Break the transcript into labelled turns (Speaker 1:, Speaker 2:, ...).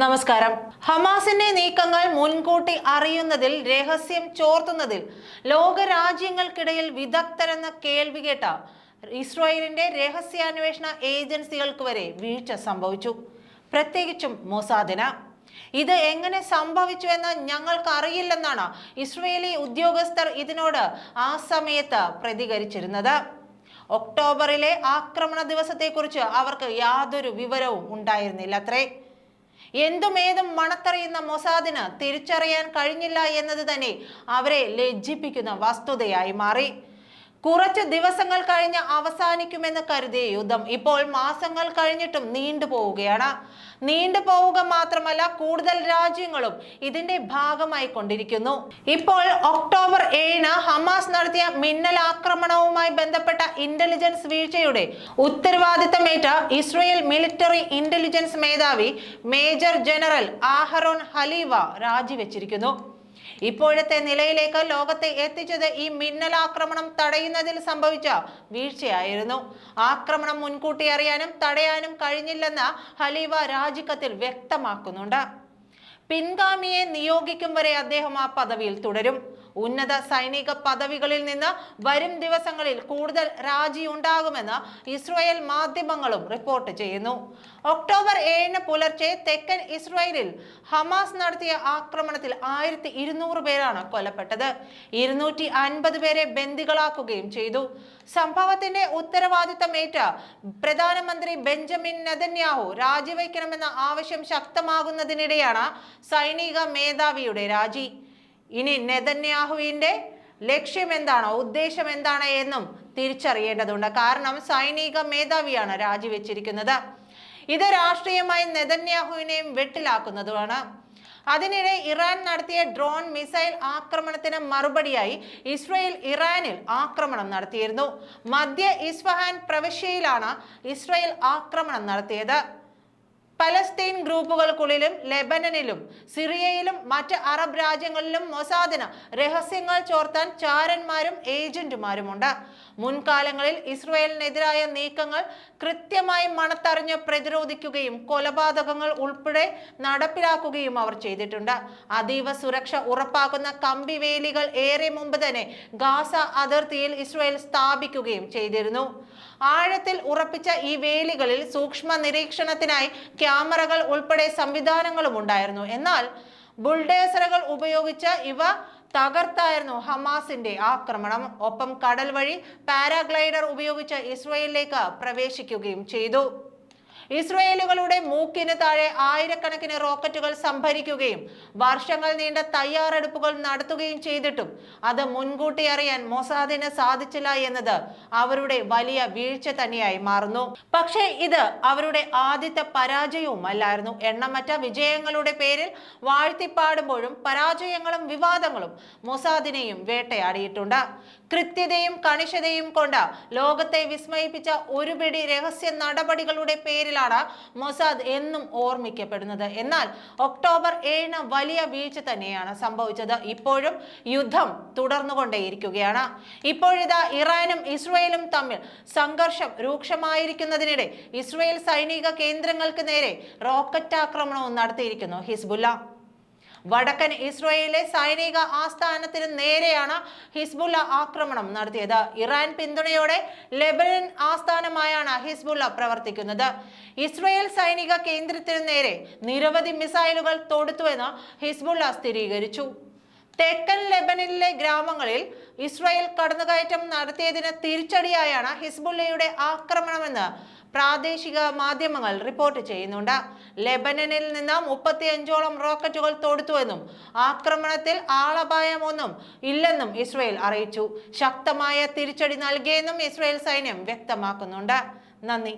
Speaker 1: നമസ്കാരം. ഹമാസിന്റെ നീക്കങ്ങൾ മുൻകൂട്ടി അറിയുന്നതിൽ രഹസ്യം ചോർത്തുന്നതിൽ ലോകരാജ്യങ്ങൾക്കിടയിൽ വിദഗ്ധരെന്ന കേൾവി കേട്ട ഇസ്രായേലിന്റെ രഹസ്യാന്വേഷണ ഏജൻസികൾക്ക് വരെ വീഴ്ച സംഭവിച്ചു. പ്രത്യേകിച്ചും മൊസാദിന്. ഇത് എങ്ങനെ സംഭവിച്ചുവെന്ന് ഞങ്ങൾക്ക് അറിയില്ലെന്നാണ് ഇസ്രയേലി ഉദ്യോഗസ്ഥർ ഇതിനോട് ആ സമയത്ത് പ്രതികരിച്ചിരുന്നത്. ഒക്ടോബറിലെ ആക്രമണ ദിവസത്തെക്കുറിച്ച് അവർക്ക് യാതൊരു വിവരവും ഉണ്ടായിരുന്നില്ല അത്രേ എന്തും ഏതും മണത്തറിയുന്ന മൊസാദിന് തിരിച്ചറിയാൻ കഴിഞ്ഞില്ല എന്നത് തന്നെ അവരെ ലജ്ജിപ്പിക്കുന്ന വസ്തുതയായി മാറി. കുറച്ച് ദിവസങ്ങൾ കഴിഞ്ഞ് അവസാനിക്കുമെന്ന് കരുതിയ യുദ്ധം ഇപ്പോൾ മാസങ്ങൾ കഴിഞ്ഞിട്ടും നീണ്ടുപോവുകയാണ്. നീണ്ടുപോവുക മാത്രമല്ല കൂടുതൽ രാജ്യങ്ങളും ഇതിന്റെ ഭാഗമായി കൊണ്ടിരിക്കുന്നു. ഇപ്പോൾ ഒക്ടോബർ ഏഴിന് ഹമാസ് നടത്തിയ മിന്നൽ ആക്രമണവുമായി ബന്ധപ്പെട്ട ഇന്റലിജൻസ് വീഴ്ചയുടെ ഉത്തരവാദിത്തമേറ്റ ഇസ്രയേൽ മിലിറ്ററി ഇന്റലിജൻസ് മേധാവി മേജർ ജനറൽ ആഹറോൺ ഹലീവ രാജിവെച്ചിരിക്കുന്നു. ഇപ്പോഴത്തെ നിലയിലേക്ക് ലോകത്തെ എത്തിച്ചത് ഈ മിന്നലാക്രമണം തടയുന്നതിൽ സംഭവിച്ച വീഴ്ചയായിരുന്നു. ആക്രമണം മുൻകൂട്ടി അറിയാനും തടയാനും കഴിഞ്ഞില്ലെന്ന് ഹലീവ രാജിക്കത്തിൽ വ്യക്തമാക്കുന്നുണ്ട്. പിൻഗാമിയെ നിയോഗിക്കും വരെ അദ്ദേഹം ആ പദവിയിൽ തുടരും. ഉന്നത സൈനിക പദവികളിൽ നിന്ന് വരും ദിവസങ്ങളിൽ കൂടുതൽ രാജി ഉണ്ടാകുമെന്ന് ഇസ്രായേൽ മാധ്യമങ്ങളും റിപ്പോർട്ട് ചെയ്യുന്നു. ഒക്ടോബർ ഏഴിന് പുലർച്ചെ തെക്കൻ ഇസ്രായേലിൽ ഹമാസ് നടത്തിയ ആക്രമണത്തിൽ ആയിരത്തി ഇരുന്നൂറ് പേരാണ് കൊല്ലപ്പെട്ടത്. ഇരുന്നൂറ്റി അൻപത് പേരെ ബന്ദികളാക്കുകയും ചെയ്തു. സംഭവത്തിന്റെ ഉത്തരവാദിത്തമേറ്റ പ്രധാനമന്ത്രി ബെഞ്ചമിൻ നെതന്യാഹു രാജിവെക്കണമെന്ന ആവശ്യം ശക്തമാകുന്നതിനിടെയാണ് സൈനിക മേധാവിയുടെ രാജി. ഇനി നെതന്യാഹുവിന്റെ ലക്ഷ്യം എന്താണോ ഉദ്ദേശം എന്താണ് എന്നും തിരിച്ചറിയേണ്ടതുണ്ട്. കാരണം സൈനിക മേധാവിയാണ് രാജിവെച്ചിരിക്കുന്നത്. ഇത് രാഷ്ട്രീയമായി നെതന്യാഹുവിനെയും വെട്ടിലാക്കുന്നതുമാണ്. അതിനിടെ ഇറാൻ നടത്തിയ ഡ്രോൺ മിസൈൽ ആക്രമണത്തിന് മറുപടിയായി ഇസ്രയേൽ ഇറാനിൽ ആക്രമണം നടത്തിയിരുന്നു. മധ്യ ഇസ്ഫഹാൻ പ്രവിശ്യയിലാണ് ഇസ്രയേൽ ആക്രമണം നടത്തിയത്. പലസ്തീൻ ഗ്രൂപ്പുകൾക്കുള്ളിലും ലെബനനിലും സിറിയയിലും മറ്റ് അറബ് രാജ്യങ്ങളിലും മൊസാദിന് രഹസ്യങ്ങൾ ചോർത്താൻ ചാരന്മാരും ഏജന്റുമാരുമുണ്ട്. മുൻകാലങ്ങളിൽ ഇസ്രയേലിനെതിരായ നീക്കങ്ങൾ കൃത്യമായി മണത്തറിഞ്ഞ് പ്രതിരോധിക്കുകയും കൊലപാതകങ്ങൾ ഉൾപ്പെടെ നടപ്പിലാക്കുകയും അവർ ചെയ്തിട്ടുണ്ട്. അതീവ സുരക്ഷ ഉറപ്പാക്കുന്ന കമ്പിവേലികൾ ഏറെ മുമ്പ് തന്നെ ഗാസ അതിർത്തിയിൽ ഇസ്രയേൽ സ്ഥാപിക്കുകയും ചെയ്തിരുന്നു. ആഴത്തിൽ ഉറപ്പിച്ച ഈ വേലികളിൽ സൂക്ഷ്മ നിരീക്ഷണത്തിനായി ക്യാമറകൾ ഉൾപ്പെടെ സംവിധാനങ്ങളും ഉണ്ടായിരുന്നു. എന്നാൽ ബുൾഡേസറുകൾ ഉപയോഗിച്ച് ഇവ തകർത്തായിരുന്നു ഹമാസിന്റെ ആക്രമണം. ഒപ്പം കടൽ വഴി പാരാഗ്ലൈഡർ ഉപയോഗിച്ച് ഇസ്രയേലിലേക്ക് പ്രവേശിക്കുകയും ചെയ്തു. ഇസ്രയേലുകളുടെ മൂക്കിന് താഴെ ആയിരക്കണക്കിന് റോക്കറ്റുകൾ സംഭരിക്കുകയും വർഷങ്ങൾ നീണ്ട തയ്യാറെടുപ്പുകൾ നടത്തുകയും ചെയ്തിട്ടും അത് മുൻകൂട്ടി അറിയാൻ മൊസാദിന് സാധിച്ചില്ല എന്നത് അവരുടെ വലിയ വീഴ്ച തന്നെയായി മാറുന്നു. പക്ഷേ ഇത് അവരുടെ ആദ്യത്തെ പരാജയവും അല്ലായിരുന്നു എണ്ണമറ്റ വിജയങ്ങളുടെ പേരിൽ വാഴ്ത്തിപ്പാടുമ്പോഴും പരാജയങ്ങളും വിവാദങ്ങളും മൊസാദിനെയും വേട്ടയാടിയിട്ടുണ്ട്. കൃത്യതയും കണിശതയും കൊണ്ട് ലോകത്തെ വിസ്മയിപ്പിച്ച ഒരു പിടി രഹസ്യ നടപടികളുടെ പേരിലാണ് മൊസാദ് എന്നും ഓർമ്മിക്കപ്പെടുന്നത്. എന്നാൽ ഒക്ടോബർ ഏഴിന് വലിയ വീഴ്ച തന്നെയാണ് സംഭവിച്ചത്. ഇപ്പോഴും യുദ്ധം തുടർന്നുകൊണ്ടേയിരിക്കുകയാണ്. ഇപ്പോഴിതാ ഇറാനും ഇസ്രയേലും തമ്മിൽ സംഘർഷം രൂക്ഷമായിരിക്കുന്നതിനിടെ ഇസ്രയേൽ സൈനിക കേന്ദ്രങ്ങൾക്ക് നേരെ റോക്കറ്റ് ആക്രമണവും നടത്തിയിരിക്കുന്നു ഹിസ്ബുല്ല. വടക്കൻ ഇസ്രയേലിലെ സൈനിക ആസ്ഥാനത്തിന് നേരെയാണ് ഹിസ്ബുല്ല ആക്രമണം നടത്തിയത്. ഇറാൻ പിന്തുണയോടെ ലെബനൻ ആസ്ഥാനമായാണ് ഹിസ്ബുല്ല പ്രവർത്തിക്കുന്നത്. ഇസ്രയേൽ സൈനിക കേന്ദ്രത്തിന് നേരെ നിരവധി മിസൈലുകൾ തൊടുത്തുവെന്ന് ഹിസ്ബുല്ല സ്ഥിരീകരിച്ചു. തെക്കൻ ലെബനനിലെ ഗ്രാമങ്ങളിൽ ഇസ്രായേൽ കടന്നുകയറ്റം നടത്തിയതിന് തിരിച്ചടിയായാണ് ഹിസ്ബുള്ളയുടെ ആക്രമണമെന്ന് പ്രാദേശിക മാധ്യമങ്ങൾ റിപ്പോർട്ട് ചെയ്യുന്നുണ്ട്. ലെബനനിൽ നിന്ന് മുപ്പത്തിയഞ്ചോളം റോക്കറ്റുകൾ തൊടുത്തുവെന്നും ആക്രമണത്തിൽ ആളപായമൊന്നും ഇല്ലെന്നും ഇസ്രായേൽ അറിയിച്ചു. ശക്തമായ തിരിച്ചടി നൽകിയെന്നും ഇസ്രായേൽ സൈന്യം വ്യക്തമാക്കുന്നുണ്ട്. നന്ദി.